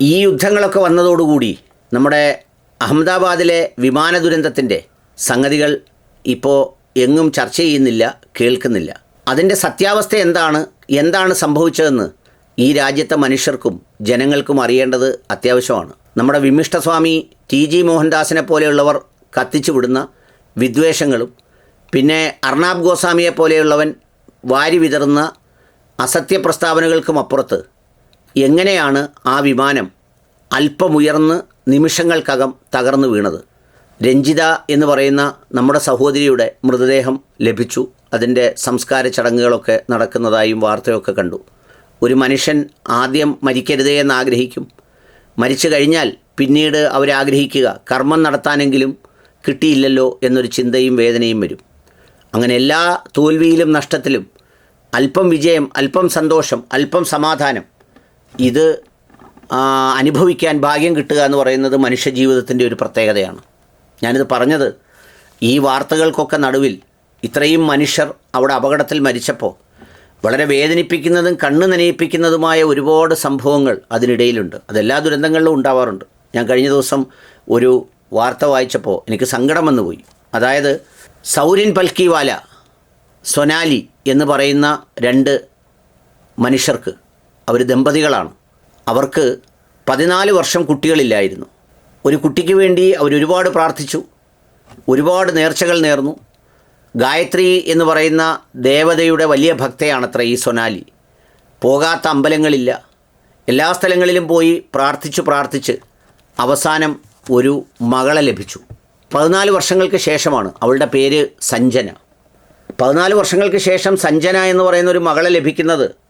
ഈ യുദ്ധങ്ങളൊക്കെ വന്നതോടുകൂടി നമ്മുടെ അഹമ്മദാബാദിലെ വിമാന ദുരന്തത്തിന്റെ സംഗതികൾ ഇപ്പോൾ എങ്ങും ചർച്ച ചെയ്യുന്നില്ല കേൾക്കുന്നില്ല. അതിന്റെ സത്യാവസ്ഥ എന്താണ്? എന്താണ് സംഭവിച്ചതെന്ന് ഈ രാജ്യത്തെ മനുഷ്യർക്കും ജനങ്ങൾക്കും അറിയേണ്ടത് അത്യാവശ്യമാണ്. നമ്മുടെ വിമിഷ്ടസ്വാമി ടി ജി മോഹൻദാസിനെ പോലെയുള്ളവർ കത്തിച്ചു വിടുന്ന വിദ്വേഷങ്ങളും പിന്നെ അർണാബ് ഗോസ്വാമിയെ പോലെയുള്ളവൻ വാരി വിതറുന്ന അസത്യ പ്രസ്താവനകൾക്കും അപ്പുറത്ത് എങ്ങനെയാണ് ആ വിമാനം അല്പമുയർന്ന് നിമിഷങ്ങൾക്കകം തകർന്നു വീണത്? രഞ്ജിത എന്ന് പറയുന്ന നമ്മുടെ സഹോദരിയുടെ മൃതദേഹം ലഭിച്ചു. അതിന്റെ സംസ്കാര ചടങ്ങുകളൊക്കെ നടക്കുന്നതായും വാർത്തയൊക്കെ കണ്ടു. ഒരു മനുഷ്യൻ ആദ്യം മരിക്കരുതേ എന്ന് ആഗ്രഹിക്കും മരിച്ചു കഴിഞ്ഞാൽ പിന്നീട് അവരാഗ്രഹിക്കുക കർമ്മം നടത്താനെങ്കിലും കിട്ടിയില്ലല്ലോ എന്നൊരു ചിന്തയും വേദനയും വരും. അങ്ങനെ എല്ലാ തോൽവിയിലും നഷ്ടത്തിലും അല്പം വിജയം അല്പം സന്തോഷം അല്പം സമാധാനം ഇത് അനുഭവിക്കാൻ ഭാഗ്യം കിട്ടുക എന്ന് പറയുന്നത് മനുഷ്യജീവിതത്തിന്റെ ഒരു പ്രത്യേകതയാണ്. ഞാനിത് പറഞ്ഞത് ഈ വാർത്തകൾക്കൊക്കെ നടുവിൽ ഇത്രയും മനുഷ്യർ അവിടെ അപകടത്തിൽ മരിച്ചപ്പോൾ വളരെ വേദനിപ്പിക്കുന്നതും കണ്ണ് നനയിപ്പിക്കുന്നതുമായ ഒരുപാട് സംഭവങ്ങൾ അതിനിടയിലുണ്ട്. അതെല്ലാ ദുരന്തങ്ങളിലും ഉണ്ടാവാറുണ്ട്. ഞാൻ കഴിഞ്ഞ ദിവസം ഒരു വാർത്ത വായിച്ചപ്പോൾ എനിക്ക് സങ്കടം വന്നു പോയി. അതായത് സൗരിൻ പൽക്കിവാല സൊനാലി എന്ന് പറയുന്ന രണ്ട് മനുഷ്യർക്ക് അവർ ദമ്പതികളാണ്. അവർക്ക് പതിനാല് വർഷം കുട്ടികളില്ലായിരുന്നു. ഒരു കുട്ടിക്ക് വേണ്ടി അവരൊരുപാട് പ്രാർത്ഥിച്ചു. ഒരുപാട് നേർച്ചകൾ നേർന്നു. ഗായത്രി എന്ന് പറയുന്ന ദേവതയുടെ വലിയ ഭക്തയാണത്ര ഈ സൊനാലി. പോകാത്ത അമ്പലങ്ങളില്ല. എല്ലാ സ്ഥലങ്ങളിലും പോയി പ്രാർത്ഥിച്ചു പ്രാർത്ഥിച്ച് അവസാനം ഒരു മകളെ ലഭിച്ചു. പതിനാല് വർഷങ്ങൾക്ക് ശേഷമാണ് അവളുടെ പേര് സഞ്ജന. പതിനാല് വർഷങ്ങൾക്ക് ശേഷം സഞ്ജന എന്ന് പറയുന്ന ഒരു മകളെ ലഭിക്കുന്നത്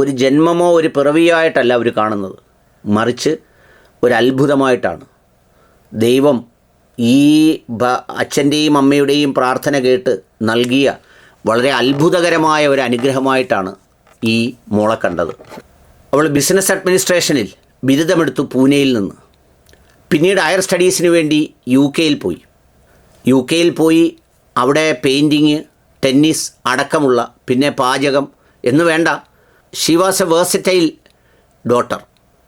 ഒരു ജന്മമോ ഒരു പിറവിയോ ആയിട്ടല്ല അവർ കാണുന്നത്. മറിച്ച് ഒരു അത്ഭുതമായിട്ടാണ് ദൈവം ഈ അച്ഛന്റെയും അമ്മയുടെയും പ്രാർത്ഥന കേട്ട് നൽകിയ വളരെ അത്ഭുതകരമായ ഒരു അനുഗ്രഹമായിട്ടാണ് ഈ മോളെ കണ്ടത്. അവൾ ബിസിനസ് അഡ്മിനിസ്ട്രേഷനിൽ ബിരുദമെടുത്തു പൂനെയിൽ നിന്ന്. പിന്നീട് ഹയർ സ്റ്റഡീസിന് വേണ്ടി യു കെയിൽ പോയി. യു കെയിൽ പോയി അവിടെ പെയിന്റിങ് ടെന്നീസ് അടക്കമുള്ള പിന്നെ പാചകം എന്ന് വേണ്ട she was a versatile daughter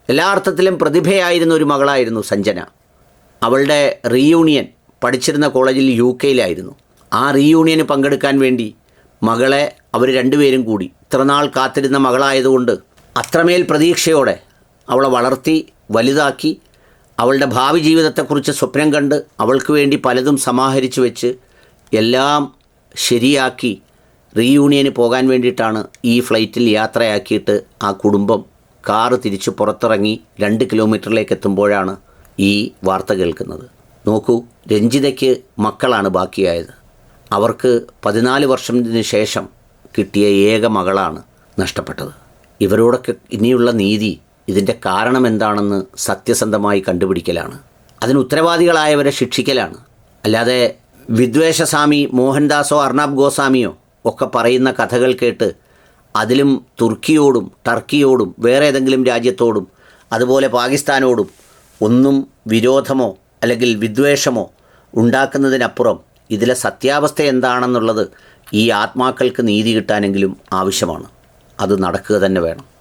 എല്ലാ അർത്ഥത്തിലും പ്രതിഭയായിരുന്ന ഒരു മകളായിരുന്നു സഞ്ജന. അവളുടെ റീയൂണിയൻ പഠിച്ചിരുന്ന കോളേജിൽ യു കെയിലായിരുന്നു ആ റീയൂണിയന് പങ്കെടുക്കാൻ വേണ്ടി മകളെ അവർ രണ്ടുപേരും കൂടി ഇത്രനാൾ കാത്തിരുന്ന മകളായതുകൊണ്ട് അത്രമേൽ പ്രതീക്ഷയോടെ അവളെ വളർത്തി വലുതാക്കി അവളുടെ ഭാവി ജീവിതത്തെക്കുറിച്ച് സ്വപ്നം കണ്ട് അവൾക്ക് വേണ്ടി പലതും സമാഹരിച്ചു വെച്ച് എല്ലാം ശരിയാക്കി റീയൂണിയന് പോകാൻ വേണ്ടിയിട്ടാണ് ഈ ഫ്ലൈറ്റിൽ യാത്രയാക്കിയിട്ട് ആ കുടുംബം കാറ് തിരിച്ച് പുറത്തിറങ്ങി രണ്ട് കിലോമീറ്ററിലേക്ക് എത്തുമ്പോഴാണ് ഈ വാർത്ത കേൾക്കുന്നത്. നോക്കൂ രഞ്ജിതയ്ക്ക് മക്കളാണ് ബാക്കിയായത്. അവർക്ക് പതിനാല് വർഷത്തിന് ശേഷം കിട്ടിയ ഏക മകളാണ് നഷ്ടപ്പെട്ടത്. ഇവരോടൊക്കെ ഇനിയുള്ള നീതി ഇതിന്റെ കാരണം എന്താണെന്ന് സത്യസന്ധമായി കണ്ടുപിടിക്കലാണ്. അതിന് ഉത്തരവാദികളായവരെ ശിക്ഷിക്കലാണ്. അല്ലാതെ വിദ്വേഷസ്വാമി മോഹൻദാസോ അർണാബ് ഗോസ്വാമിയോ ഒക്കെ പറയുന്ന കഥകൾ കേട്ട് അതിലും തുർക്കിയോടും ടർക്കിയോടും വേറെ ഏതെങ്കിലും രാജ്യത്തോടും അതുപോലെ പാകിസ്ഥാനോടും ഒന്നും വിരോധമോ അല്ലെങ്കിൽ വിദ്വേഷമോ ഉണ്ടാക്കുന്നതിനപ്പുറം ഇതിലെ സത്യാവസ്ഥ എന്താണെന്നുള്ളത് ഈ ആത്മാക്കൾക്ക് നീതി കിട്ടാനെങ്കിലും ആവശ്യമാണ്. അത് നടക്കുക തന്നെ വേണം.